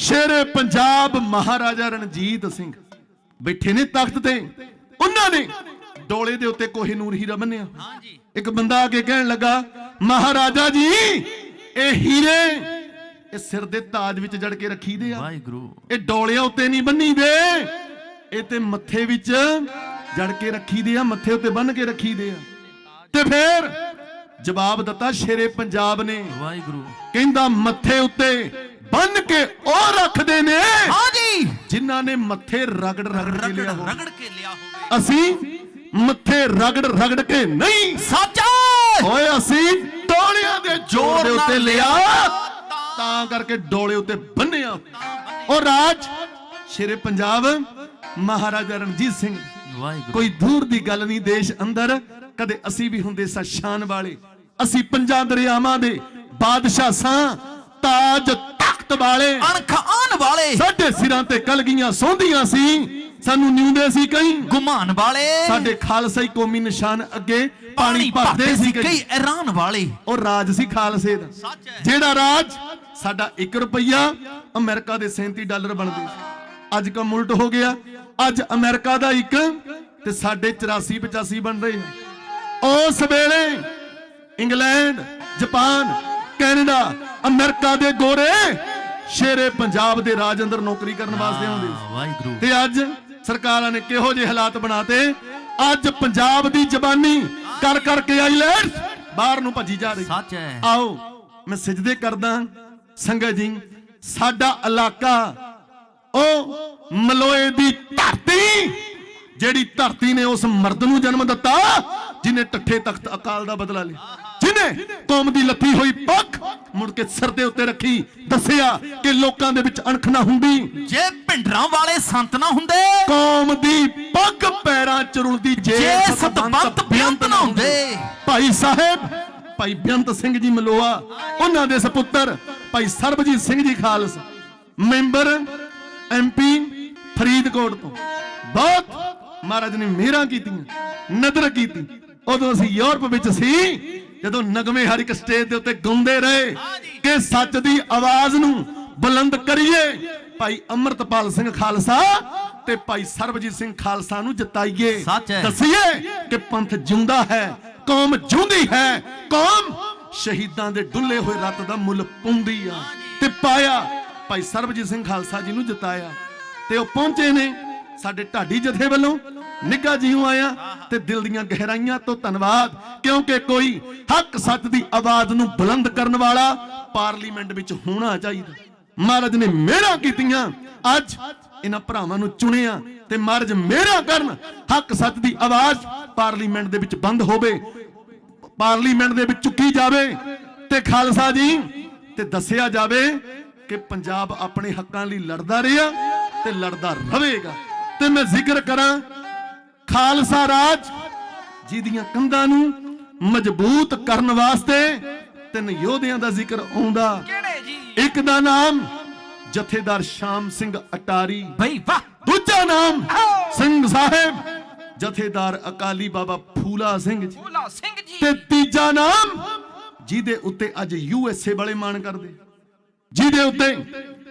ਸ਼ੇਰੇ ਪੰਜਾਬ ਮਹਾਰਾਜਾ ਰਣਜੀਤ ਸਿੰਘ। ਬੈਠੇ ਨੇ ਤਖਤ ਤੇ। ਉਹਨਾਂ ਨੇ ਡੋਲੇ ਦੇ ਉੱਤੇ ਕੋਹੇ ਨੂਰ ਹੀਰਾ ਬੰਨਿਆ। ਹਾਂਜੀ। ਇੱਕ ਬੰਦਾ ਆ ਕੇ ਕਹਿਣ ਲੱਗਾ ਮਹਾਰਾਜਾ ਜੀ ਇਹ ਹੀਰੇ ਇਹ ਸਿਰ ਦੇ ਤਾਜ ਵਿੱਚ ਜੜ ਕੇ ਰੱਖੀਦੇ ਆ। ਵਾਹਿਗੁਰੂ। ਇਹ ਡੋਲਿਆਂ ਉੱਤੇ ਨਹੀਂ ਬੰਨੀਦੇ। ਇਹ ਤੇ ਮੱਥੇ ਵਿੱਚ ਜੜ ਕੇ ਰੱਖੀਦੇ ਆ ਮੱਥੇ ਉੱਤੇ ਬੰਨ ਕੇ ਰੱਖੀਦੇ ਆ। ਤੇ ਫੇਰ ਜਵਾਬ ਦਿੱਤਾ ਸ਼ੇਰੇ ਪੰਜਾਬ ਨੇ। ਵਾਹਿਗੁਰੂ। ਕਹਿੰਦਾ ਮੱਥੇ ਉੱਤੇ ਬੰਨ ਕੇ ਉਹ ਰੱਖਦੇ ਨੇ। ਹਾਂਜੀ ਜਿਨ੍ਹਾਂ ਨੇ ਮੱਥੇ ਰਗੜ ਰਗੜ ਕੇ ਲਿਆ ਹੋਵੇ। ਰਗੜ ਕੇ ਲਿਆ ਹੋਵੇ। ਅਸੀਂ ਮੱਥੇ ਰਗੜ ਰਗੜ ਕੇ ਨਹੀਂ। ਸੱਚ ਓਏ ਅਸੀਂ ਡੋਲਿਆਂ ਦੇ ਜ਼ੋਰ ਦੇ ਉੱਤੇ ਲਿਆ। ਤਾਂ- ਤਾਂ ਕਰਕੇ ਡੋਲੇ ਉੱਤੇ ਬੰਨਿਆ। ਉਹ ਰਾਜ ਸ਼ੇਰੇ ਪੰਜਾਬ ਮਹਾਰਾਜਾ ਰਣਜੀਤ ਸਿੰਘ। ਵਾਹਿਗੁਰੂ। ਕੋਈ ਦੂਰ ਦੀ ਗੱਲ ਨਹੀਂ ਦੇਸ਼ ਅੰਦਰ। ਕਦੇ ਅਸੀਂ ਵੀ ਹੁੰਦੇ ਸਾਂ ਸ਼ਾਨ ਵਾਲੇ। ਅਸੀਂ ਪੰਜਾਂ ਦਰਿਆਵਾਂ ਦੇ ਬਾਦਸ਼ਾਹ ਸਾਂ। ਤਾਜ ਤਖਤ ਵਾਲੇ। ਅਣਖ ਆਣ ਵਾਲੇ। ਸਾਡੇ ਸਿਰਾਂ ਤੇ ਕਲਗੀਆਂ ਸੌਂਦੀਆਂ ਸੀ। ਸਾਨੂੰ ਨਿਉਂਦੇ ਸੀ ਕਈ। ਗੁਮਾਨ ਵਾਲੇ। ਸਾਡੇ ਖਾਲਸਾਈ ਕੌਮੀ ਨਿਸ਼ਾਨ ਅੱਗੇ ਪਾਣੀ ਭਰਦੇ ਸੀ ਕਈ। ਐਰਾਨ ਵਾਲੇ। ਉਹ ਰਾਜ ਸੀ ਖਾਲਸੇ ਦਾ। ਜਿਹੜਾ ਰਾਜ ਸਾਡਾ 1 ਰੁਪਈਆ ਅਮਰੀਕਾ ਦੇ 37 ਡਾਲਰ ਬਣਦੇ ਸੀ। ਅੱਜ ਕਾ ਉਲਟ ਹੋ ਗਿਆ। ਅੱਜ ਅਮਰੀਕਾ ਦਾ ਇੱਕ ਤੇ ਸਾਡੇ 84 85 ਬਣ ਰਹੇ ਆ ਉਸ ਵੇਲੇ ਇੰਗਲੈਂਡ ਜਾਪਾਨ ਕੈਨੇਡਾ ਅਮਰੀਕਾ ਦੇ ਗੋਰੇ ਸ਼ੇਰੇ ਪੰਜਾਬ ਦੇ ਰਾਜ ਅੰਦਰ ਨੌਕਰੀ ਕਰਨ ਵਾਸਤੇ ਆਉਂਦੇ ਸੀ। ਵਾਹਿਗੁਰੂ। ਤੇ ਅੱਜ ਸਰਕਾਰਾਂ ਨੇ ਕਿਹੋ ਜਿਹੇ ਹਾਲਾਤ ਬਣਾਤੇ? ਅੱਜ ਪੰਜਾਬ ਦੀ ਜ਼ਬਾਨੀ ਕਰ ਕਰਕੇ ਆਈਲੈਂਡਸ ਬਾਹਰ ਨੂੰ ਭੱਜੀ ਜਾ ਰਹੀ। ਸੱਚ ਹੈ। ਆਓ ਮੈਂ ਸਜਦੇ ਕਰਦਾ ਸੰਗਤ ਜੀ ਸਾਡਾ ਇਲਾਕਾ ਉਹ ਮਲੋਏ ਦੀ ਧਰਤੀ ਜਿਹੜੀ ਧਰਤੀ ਨੇ ਉਸ ਮਰਦ ਨੂੰ ਜਨਮ ਦਿੱਤਾ ਜਿਨੇ ਟੱਠੇ ਤਖਤ ਅਕਾਲ ਦਾ ਬਦਲਾ ਲਿਆ ਜਿਨੇ ਕੌਮ ਦੀ ਲੱਥੀ ਹੋਈ ਪੱਖ ਮੁੜ ਕੇ ਸਿਰ ਦੇ ਉੱਤੇ ਰੱਖੀ ਦੱਸਿਆ ਕਿ ਲੋਕਾਂ ਦੇ ਵਿੱਚ ਅਣਖ ਨਾ ਹੁੰਦੀ। ਜੇ ਭਿੰਡਰਾਂ ਵਾਲੇ ਸੰਤ ਨਾ ਹੁੰਦੇ ਕੌਮ ਦੀ ਪੱਗ ਪੈਰਾਂ ਚ ਰੁਲਦੀ ਜੇ ਜੇ ਸਤਬੰਤ ਬੇਅੰਤ ਨਾ ਹੁੰਦੇ। ਭਾਈ ਸਾਹਿਬ ਭਾਈ ਬੇਅੰਤ ਸਿੰਘ ਜੀ ਮਲੋਆ ਉਹਨਾਂ ਦੇ ਸੁਪੁੱਤਰ ਭਾਈ ਸਰਬਜੀਤ ਸਿੰਘ ਜੀ ਖਾਲਸ ਮੈਂਬਰ ਐਮਪੀ ਫਰੀਦਕੋਟ ਤੋਂ। ਬਹੁਤ ਮਹਾਰਾਜ ਨੇ ਮਿਹਰਾਂ ਕੀਤੀਆਂ ਨਦਰ ਕੀਤੀ। ਉਦੋਂ ਅਸੀਂ ਯੂਰਪ ਵਿੱਚ ਸੀ ਜਦੋਂ ਨਗਮੇ ਹਰ ਇੱਕ ਸਟੇਜ ਦੇ ਉੱਤੇ ਗਾਉਂਦੇ ਰਹੇ ਕਿ ਸੱਚ ਦੀ ਆਵਾਜ਼ ਨੂੰ ਬੁਲੰਦ ਕਰੀਏ। ਭਾਈ ਅਮਰਤਪਾਲ ਸਿੰਘ ਖਾਲਸਾ ਤੇ ਭਾਈ ਸਰਬਜੀਤ ਸਿੰਘ ਖਾਲਸਾ ਨੂੰ ਜਿਤਾਈਏ। ਦੱਸੀਏ ਕਿ ਪੰਥ ਜਿਉਂਦਾ ਹੈ ਕੌਮ ਜਿਉਂਦੀ ਹੈ ਕੌਮ ਸ਼ਹੀਦਾਂ ਦੇ ਡੁੱਲੇ ਹੋਏ ਰੱਤ ਦਾ ਮੁੱਲ ਪਾਉਂਦੀ ਆ। ਤੇ ਪਾਇਆ ਭਾਈ ਸਰਬਜੀਤ ਸਿੰਘ ਖਾਲਸਾ ਜੀ ਨੂੰ ਜਿਤਾਇਆ। ਤੇ ਉਹ ਪਹੁੰਚੇ ਨੇ ਸਾਡੇ ਢਾਡੀ ਜਥੇ ਵੱਲੋਂ। ਨਿੱਘਾ ਜੀਉ ਆਇਆ ਤੇ ਦਿਲ ਦੀਆਂ ਗਹਿਰਾਈਆਂ ਤੋਂ ਧੰਨਵਾਦ। ਕਿਉਂਕਿ ਕੋਈ ਹੱਕ ਸੱਚ ਦੀ ਆਵਾਜ਼ ਨੂੰ ਬੁਲੰਦ ਕਰਨ ਵਾਲਾ ਪਾਰਲੀਮੈਂਟ ਵਿੱਚ ਹੋਣਾ ਚਾਹੀਦਾ। ਮਹਾਰਾਜ ਨੇ ਮਿਹਰਾਂ ਕੀਤੀਆਂ। ਅੱਜ ਇਹਨਾਂ ਭਰਾਵਾਂ ਨੂੰ ਚੁਣਿਆ ਤੇ ਮਹਾਰਾਜ ਮਿਹਰਾਂ ਕਰਨ। ਹੱਕ ਸੱਚ ਦੀ ਆਵਾਜ਼ ਪਾਰਲੀਮੈਂਟ ਦੇ ਵਿੱਚ ਬੰਦ ਹੋਵੇ। ਪਾਰਲੀਮੈਂਟ ਦੇ ਵਿੱਚ ਚੁੱਕੀ ਜਾਵੇ। ਤੇ ਖਾਲਸਾ ਜੀ, ਤੇ ਦੱਸਿਆ ਜਾਵੇ ਕਿ ਪੰਜਾਬ ਆਪਣੇ ਹੱਕਾਂ ਲਈ ਲੜਦਾ ਰਿਹਾ ਤੇ ਲੜਦਾ ਰਹੇਗਾ। ਤੇ ਮੈਂ ਜ਼ਿਕਰ ਕਰਾਂ ਖਾਲਸਾ ਰਾਜ ਜਿਹਦੀਆਂ ਕੰਧਾਂ ਨੂੰ ਮਜ਼ਬੂਤ ਕਰਨ ਵਾਸਤੇ ਤਿੰਨ ਯੋਧਿਆਂ ਦਾ ਜ਼ਿਕਰ ਆਉਂਦਾ। ਕਿਹੜੇ ਜੀ? ਇੱਕ ਦਾ ਨਾਮ ਜਥੇਦਾਰ ਸ਼ਾਮ ਸਿੰਘ ਅਟਾਰੀ। ਬਈ ਵਾਹ। ਦੂਜਾ ਨਾਮ ਸਿੰਘ ਸਾਹਿਬ। ਜਥੇਦਾਰ ਅਕਾਲੀ ਬਾਬਾ ਫੂਲਾ ਸਿੰਘ ਜੀ। ਭੋਲਾ ਸਿੰਘ ਜੀ। ਤੇ ਤੀਜਾ ਨਾਮ ਜਿਹਦੇ ਉੱਤੇ ਅੱਜ ਯੂ ਐਸ ਏ ਵਾਲੇ ਮਾਣ ਕਰਦੇ। ਜਿਹਦੇ ਉੱਤੇ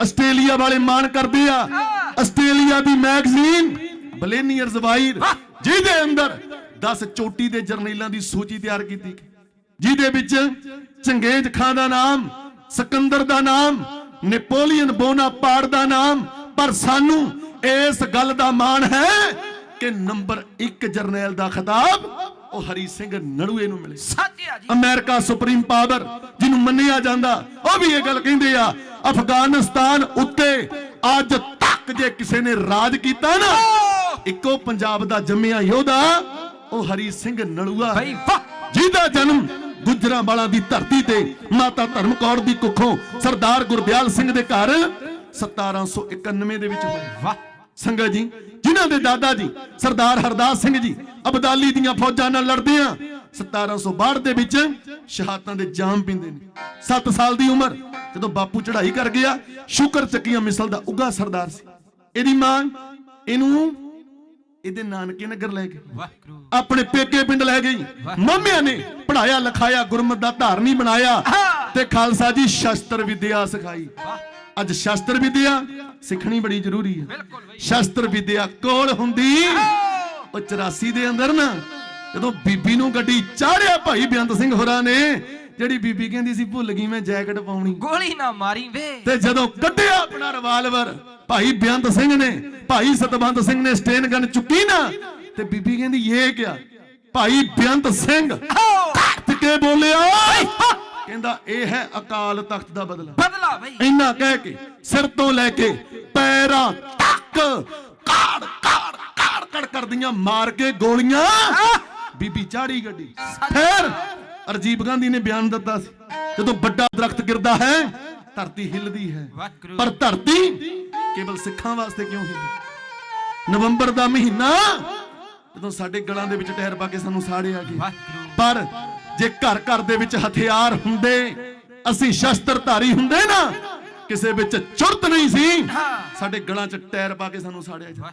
ਆਸਟ੍ਰੇਲੀਆ ਵਾਲੇ ਮਾਣ ਕਰਦੇ ਆ। ਆਸਟ੍ਰੇਲੀਆ ਦੀ ਮੈਗਜ਼ੀਨ ਬਲੇਨੀਅਰਸ ਵਾਈਰ ਜਿਹਦੇ ਅੰਦਰ 10 ਚੋਟੀ ਦੇ ਜਰਨੈਲਾਂ ਦੀ ਸੂਚੀ ਤਿਆਰ ਕੀਤੀ। ਜਿਹਦੇ ਵਿੱਚ ਚੰਗੇਜ਼ ਖਾਨ ਦਾ ਨਾਮ ਸਿਕੰਦਰ ਦਾ ਨਾਮ ਨੈਪੋਲੀਅਨ ਬੋਨਾਪਾਰਟ ਦਾ ਨਾਮ ਪਰ ਸਾਨੂੰ ਇਸ ਗੱਲ ਦਾ ਮਾਣ ਹੈ ਕਿ ਨੰਬਰ 1 ਜਰਨੈਲ ਦਾ ਖਿਤਾਬ ਉਹ ਹਰੀ ਸਿੰਘ ਨੜੂਏ ਨੂੰ ਮਿਲੇ ਸੱਚ ਜੀ ਅਮਰੀਕਾ ਸੁਪਰੀਮ ਪਾਵਰ ਜਿਹਨੂੰ ਮੰਨਿਆ ਜਾਂਦਾ ਉਹ ਵੀ ਇਹ ਗੱਲ ਕਹਿੰਦੇ ਆ ਅਫਗਾਨਿਸਤਾਨ ਉੱਤੇ ਅੱਜ ਤੱਕ ਜੇ ਕਿਸੇ ਨੇ ਰਾਜ ਕੀਤਾ ਨਾ ਇੱਕੋ ਪੰਜਾਬ ਦਾ ਜੰਮਿਆ ਯੋਧਾ ਉਹ ਹਰੀ ਸਿੰਘ ਨਲੂਆ ਬਈ ਵਾਹ। ਜਿਹਦਾ ਜਨਮ ਗੁਜਰਾਂ ਵਾਲਾ ਦੀ ਧਰਤੀ ਤੇ ਮਾਤਾ ਧਰਮ ਕੌਰ ਦੀ ਕੁੱਖੋਂ ਸਰਦਾਰ ਗੁਰਦਿਆਲ ਸਿੰਘ ਦੇ ਘਰ 1791 ਦੇ ਵਿੱਚ ਹੋਇਆ। ਵਾਹ। ਸੰਗਤ ਜੀ ਜਿਨ੍ਹਾਂ ਦੇ ਦਾਦਾ ਜੀ ਸਰਦਾਰ ਹਰਦਾਸ ਸਿੰਘ ਜੀ ਅਬਦਾਲੀ ਦੀਆਂ ਫੌਜਾਂ ਨਾਲ ਲੜਦੇ ਆ 1762 ਦੇ ਵਿੱਚ ਸ਼ਹਾਦਤਾਂ ਦੇ ਜਾਮ ਪੀਂਦੇ ਨੇ। 7 ਸਾਲ ਦੀ ਉਮਰ ਜਦੋਂ ਬਾਪੂ ਚੜ੍ਹਾਈ ਕਰ ਗਿਆ ਸ਼ੁਕਰ ਚੱਕੀਆਂ ਮਿਸਲ ਦਾ ਉੱਗਾ ਸਰਦਾਰ ਸੀ। ਇਹਦੀ ਮਾਂ ਇਹਨੂੰ ਇਹਦੇ ਨਾਨਕੇ ਨਗਰ ਲੈ ਗਈ ਆਪਣੇ ਪੇਕੇ ਪਿੰਡ ਲੈ ਗਈ। ਮੰਮਿਆਂ ਨੇ ਪੜਾਇਆ ਲਿਖਾਇਆ ਗੁਰਮਤ ਦਾ ਧਾਰਨੀ ਬਣਾਇਆ ਤੇ ਖਾਲਸਾ ਜੀ ਸ਼ਸਤਰ ਵਿਦਿਆ ਸਿਖਾਈ। ਅੱਜ ਸ਼ਸਤਰ ਵਿਦਿਆ ਸਿੱਖਣੀ ਬੜੀ ਜ਼ਰੂਰੀ ਹੈ ਸ਼ਸਤਰ ਵਿਦਿਆ ਕੋਲ ਹੁੰਦੀ। ਉਹ 84 ਦੇ ਅੰਦਰ ਨਾ ਜਦੋਂ ਬੀਬੀ ਨੂੰ ਗੱਡੀ ਚਾੜਿਆ ਭਾਈ ਬੇਅੰਤ ਸਿੰਘ ਹੋਰਾਂ ਨੇ ਜਿਹੜੀ ਬੀਬੀ ਕਹਿੰਦੀ ਸੀ ਭੁੱਲ ਗਈ ਮੈਂ ਜੈਕਟ ਪਾਉਣੀ। ਗੋਲੀ ਨਾ ਮਾਰੀ ਵੇ। ਤੇ ਜਦੋਂ ਕੱਢਿਆ ਆਪਣਾ ਰਿਵਾਲਵਰ ਭਾਈ ਬੇਅੰਤ ਸਿੰਘ ਨੇ ਭਾਈ ਸਤਬੰਦ ਸਿੰਘ ਨੇ ਸਟੇਨ ਗਨ ਚੁੱਕੀ ਨਾ ਤੇ ਬੀਬੀ ਕਹਿੰਦੀ ਇਹ ਕਿਆ? ਭਾਈ ਬੇਅੰਤ ਸਿੰਘ ਤੇ ਕੇ ਬੋਲਿਆ। ਕਹਿੰਦਾ ਇਹ ਹੈ ਅਕਾਲ ਤਖਤ ਦਾ ਬਦਲਾ। ਬਦਲਾ ਬਈ। ਇੰਨਾ ਕਹਿ ਕੇ ਸਿਰ ਤੋਂ ਲੈ ਕੇ ਪੈਰਾਂ ਤੱਕ ਕਾੜ ਕਾੜ ਕਾੜ ਕਾੜ ਕਰਦੀਆਂ ਮਾਰ ਕੇ ਗੋਲੀਆਂ। ਬੀਬੀ ਚਾੜੀ ਗੱਡੀ। ਫਿਰ ਅਰਜੀਬ ਗਾਂਧੀ ਨੇ ਬਿਆਨ ਦਿੱਤਾ ਸੀ। ਜਦੋਂ ਵੱਡਾ ਦਰਖਤ ਗਿਰਦਾ ਹੈ ਧਰਤੀ ਹਿੱਲਦੀ ਹੈ। ਪਰ ਧਰਤੀ ਕੇਵਲ ਸਿੱਖਾਂ ਵਾਸਤੇ ਕਿਉਂ ਹਿੱਲਦੀ? ਨਵੰਬਰ ਦਾ ਮਹੀਨਾ ਜਦੋਂ ਸਾਡੇ ਗਲਾਂ ਦੇ ਵਿੱਚ ਟਾਇਰ ਪਾ ਕੇ ਸਾਨੂੰ ਸਾੜਿਆ ਗਿਆ ਪਰ ਜੇ ਘਰ ਘਰ ਦੇ ਵਿੱਚ ਹਥਿਆਰ ਹੁੰਦੇ ਅਸੀਂ ਸ਼ਸਤਰਧਾਰੀ ਹੁੰਦੇ ਨਾ ਕਿਸੇ ਵਿੱਚ ਚੁਰਤ ਨਹੀਂ ਸੀ। ਸਾਡੇ ਗਲਾਂ 'ਚ ਟਾਇਰ ਪਾ ਕੇ ਸਾਨੂੰ ਸਾੜਿਆ ਜਾਂਦਾ।